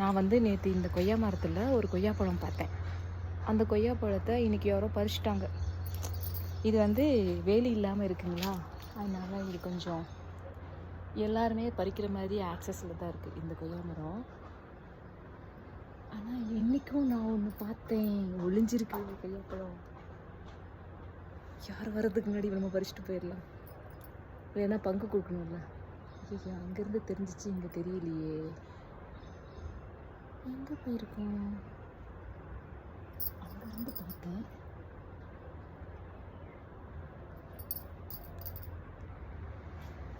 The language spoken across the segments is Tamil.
நான் வந்து நேற்று இந்த கொய்யா மரத்தில் ஒரு கொய்யாப்பழம் பார்த்தேன். அந்த கொய்யாப்பழத்தை இன்னைக்கு யாரோ பறிச்சிட்டாங்க. இது வந்து வேலி இல்லாமல் இருக்குங்களா? அதனால இது கொஞ்சம் எல்லாருமே பறிக்கிற மாதிரி ஆக்சஸில் தான் இருக்குது இந்த கொய்யா மரம். ஆனால் இன்றைக்கும் நான் ஒன்று பார்த்தேன். ஒளிஞ்சிருக்கு இந்த கொய்யாப்பழம் யார் வர்றதுக்கு முன்னாடி நம்ம பறிச்சுட்டு போயிடலாம். இல்லைன்னா பங்கு கொடுக்கணும்ல. ஐயோ அங்கேருந்து தெரிஞ்சிச்சு இங்கே தெரியலையே. எங்கே போயிருக்கோம்? அங்கேருந்து பார்த்தேன்.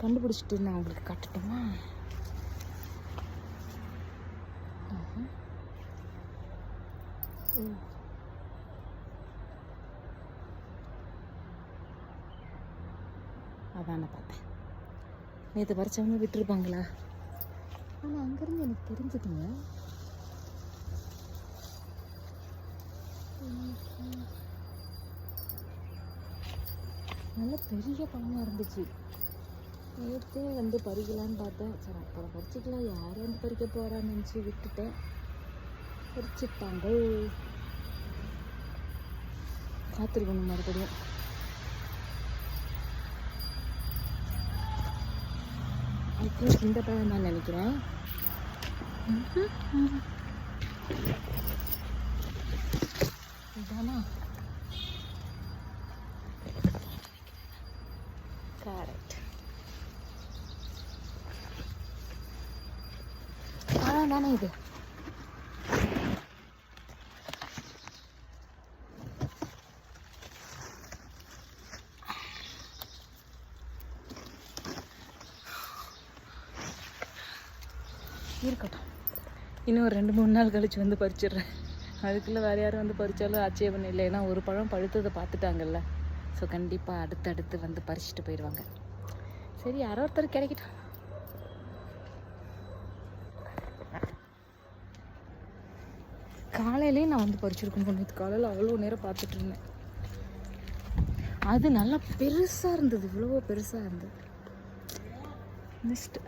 கண்டுபிடிச்சிட்டு நான் உங்களுக்கு காட்டட்டுமா? ஓ. அதான் நான் பார்த்தேன். நேற்று பறிச்சவங்க விட்டுருப்பாங்களா? ஆனால் அங்கேருந்து எனக்கு தெரிஞ்சுதுங்க. நல்ல பெரிய பழமாக இருந்துச்சு. நேற்றே வந்து பறிக்கலான்னு பார்த்தேன். சரி அப்புறம் பறிச்சுக்கலாம். யார் வந்து பறிக்க போகிறான்னு நினச்சி விட்டுட்டேன். பறிச்சுட்டாங்க. காத்திருக்கணும் மறுபடியும். ஐ திங்க் இந்த பழம் தான் நினைக்கிறேன். இதானா? கரெக்ட் பழம் தானே இது? இருக்கட்டும். இன்னும் ஒரு ரெண்டு மூணு நாள் கழித்து வந்து பறிச்சிடுறேன். அதுக்குள்ளே வேறு யாரும் வந்து பறித்தாலும் ஆட்சேபம் இல்லை. ஏன்னா ஒரு பழம் பழுத்ததை பார்த்துட்டாங்கல்ல. ஸோ கண்டிப்பாக அடுத்தடுத்து வந்து பறிச்சுட்டு போயிடுவாங்க. சரி யாரோ ஒருத்தர் கிடைக்கட்டும். காலையிலேயே நான் வந்து பறிச்சிருக்கணும் நேற்று காலையில் அவ்வளோ நேரம் பார்த்துட்டு இருந்தேன். அது நல்லா பெருசாக இருந்தது. இவ்வளோ பெருசாக இருந்தது. நெக்ஸ்ட்டு